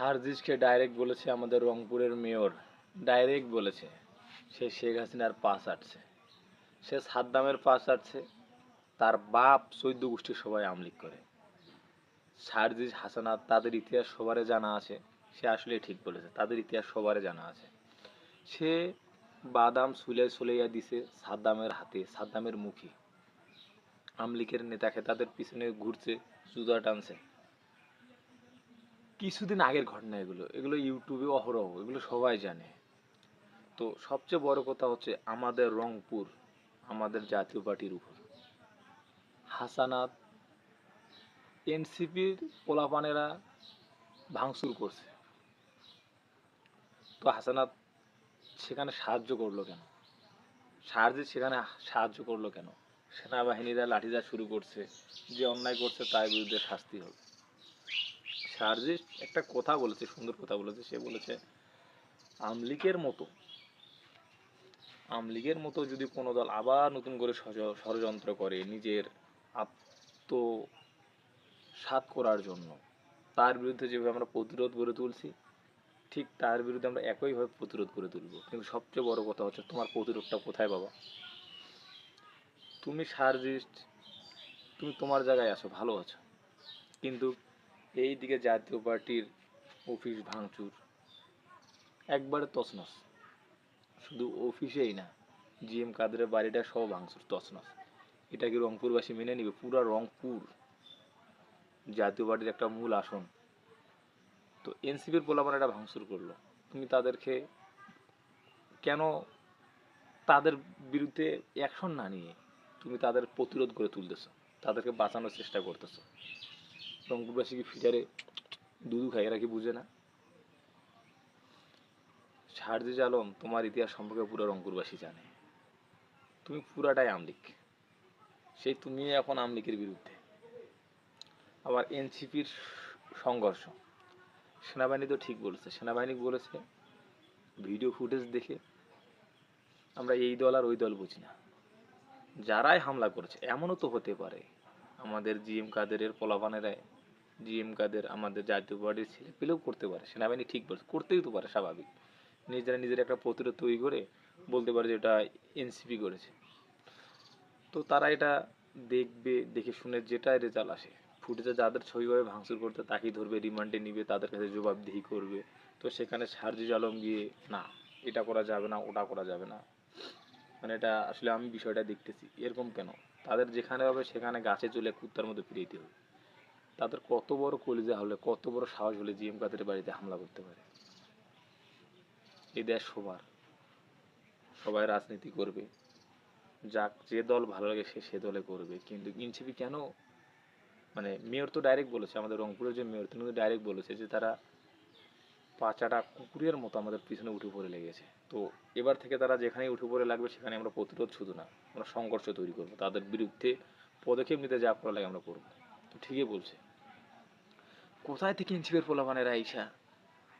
সার্জিসকে direct বলেছে আমাদের রংপুরের মেয়র। ডাইরেক্ট বলেছে। সে শেখ হাসিনার পাস আটছে। সে সাদ্দামের পাস আটছে। তার বাপ চৈদ্য গোষ্ঠীর সবাই আমলিক করে। সার্জিস হাসানাত তাদের ইতিহাস সবারে জানা আছে। সে আসলে ঠিক বলেছে। তাদের ইতিহাস সবারে জানা আছে। সে বাদাম সুলাই সুলাইয়া দিছে সাদ্দামের হাতে, সাদ্দামের মুখে। আমলিকের নেতাকে তাদের পিছনে ঘুরছে, জুতা টানছে। কিছুদিন আগের ঘটনা এগুলো। এগুলো ইউটিউবে অহরহ, এগুলো সবাই জানে। তো সবচেয়ে বড় কথা হচ্ছে আমাদের রংপুর, আমাদের জাতীয় পার্টির উপর। হাসানাত, এনসিপির পোলাপানেরা ভাঙচুর করছে। তো হাসানাত সেখানে সাহায্য করল কেন? সাহায্যে সেখানে সাহায্য করল কেন? সেনাবাহিনীরা লাঠিচার্জ শুরু করছে, যে অন্যায় করছে তার বিরুদ্ধে শাস্তি হবে। সার্জিস একটা কথা বলেছে, সুন্দর কথা বলেছে। সে বলেছে আমলিকের মতো, আমলিগের মতো যদি কোনো দল আবার নতুন করে ষড়যন্ত্র করে নিজের আত্ম সাত করার জন্য, তার বিরুদ্ধে যেভাবে আমরা প্রতিরোধ গড়ে তুলছি, ঠিক তার বিরুদ্ধে আমরা একইভাবে প্রতিরোধ করে তুলব। কিন্তু সবচেয়ে বড় কথা হচ্ছে, তোমার প্রতিরোধটা কোথায় বাবা? তুমি সার্জিস্ট, তুমি তোমার জায়গায় আছো, ভালো আছো। কিন্তু এই দিকে জাতীয় পার্টির অফিস ভাঙচুর। একবারে তছনছ। শুধু অফিসেই না জি এম কাদেরের বাড়িটা সব ভাঙচুর, তছনছ। এটা কি রংপুরবাসী মেনে নিবে? পুরা রংপুর জাতীয় পার্টির একটা মূল আসন। তো এনসিপির পোলাপান এটা ভাঙচুর করল। তুমি তাদেরকে কেন তাদের বিরুদ্ধে অ্যাকশন না নিয়ে তুমি তাদের প্রতিরোধ করে তুলতেছো? তাদেরকে বাঁচানোর চেষ্টা করতেছো? রংপুরবাসী কি ফিটারে দুধু খায় এরা কি বুঝে না? সারজিজ আলম, তোমার ইতিহাস সম্পর্কে পুরো রংপুরবাসী জানে। তুমি পুরাটাই আমলিক। সেই তুমি এখন আমলিকের বিরুদ্ধে। আবার এনসিপির সংঘর্ষ। সেনাবাহিনী তো ঠিক বলেছে। সেনাবাহিনী বলেছে, ভিডিও ফুটেজ দেখে আমরা এই দল আর ওই দল বুঝি না। যারাই হামলা করেছে, এমনও তো হতে পারে। আমাদের জিএম কাদেরের পোলাপানেরাই জিএম কাদের আমাদের জাতীয় পার্টির ছেলে পেলেও করতে পারে। সেনাবাহিনী ঠিক বলছে, করতেই তো পারে, স্বাভাবিক। নিজেরা নিজের একটা প্রতিরোধ তৈরি করে বলতে পারে যে এটা এনসিপি করেছে। তো তারা এটা দেখবে, দেখে শুনে যেটা রেজাল্ট আসে ফুটেজে যাদের ছবিভাবে ভাঙচুর করতে তাকেই ধরবে রিমান্ডে নিবে, তাদের কাছে জবাবদিহি করবে। তো সেখানে সার্জিজ আলম গিয়ে, না, এটা করা যাবে না, ওটা করা যাবে না। মানে এটা আসলে আমি বিষয়টা দেখতেছি, এরকম কেন? তাদের যেখানে হবে সেখানে গাছে চলে কুত্তার মতো ফিরিয়ে হবে। তাদের কত বড় কলিজা হলে, কত বড় সাহস হলে জিএম কাদের বাড়িতে হামলা করতে পারে? এই দেশ সবার। সবাই রাজনীতি করবে। যাক, যে দল ভালো লাগে সে সে দলে করবে। কিন্তু এনসিপি কেন? মানে মেয়র তো ডাইরেক্ট বলেছে, আমাদের রংপুরের যে মেয়র, তিনি ডাইরেক্ট বলেছে যে তারা পাচাটা কুকুরের মতো আমাদের পিছনে উঠে পড়ে লেগেছে। তো এবার থেকে তারা যেখানে উঠে পড়ে লাগবে, সেখানে আমরা প্রতিরোধ শুধু না, আমরা সংঘর্ষ তৈরি করব। তাদের বিরুদ্ধে পদক্ষেপ নিতে যা করা লাগে আমরা করব। তো ঠিকই বলছে। কোথায় থেকে এনসিপির পোলাপানেরা আইসা?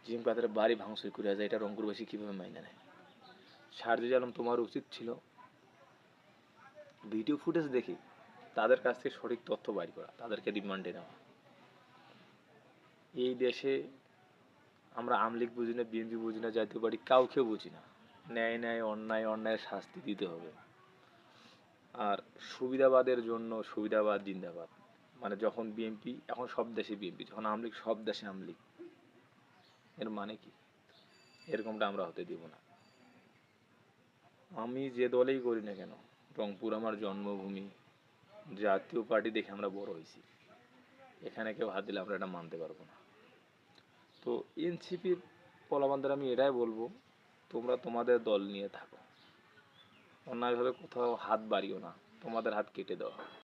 জিম কাদের বাড়ি ভাঙচুর করে যায় এটা রংপুরবাসী কীভাবে মাইনে নেয়? শারজিজ আলম তোমার উচিত ছিল ভিডিও ফুটেজ দেখে তাদের কাছ থেকে সঠিক তথ্য বাইর করা, তাদেরকে রিমান্ডে নেওয়া। এই দেশে আমরা আমলিক বুঝি না, বিএনপি বুঝি না, জাতীয় পার্টি কাউকে বুঝি না। ন্যায় ন্যায়, অন্যায় অন্যায়ের শাস্তি দিতে হবে। আর সুবিধাবাদের জন্য সুবিধাবাদ, জিন্দাবাদ। মানে যখন বিএনপি এখন সব দেশে বিএনপি যখন আমলিগ সব দেশে আমলিগ এর মানে কি? এরকমটা আমরা হতে দিব না। আমি যে দলেই করি না কেন, রংপুর আমার জন্মভূমি, জাতীয় পার্টি দেখে আমরা বড় হয়েছি। এখানে কেউ হাত দিলে আমরা এটা মানতে পারব না। তো এনসিপির পলাবানদের আমি এটাই বলব, তোমরা তোমাদের দল নিয়ে থাকো। অন্যায়ভাবে কোথাও হাত বাড়িও না, তোমাদের হাত কেটে দেওয়া। হবে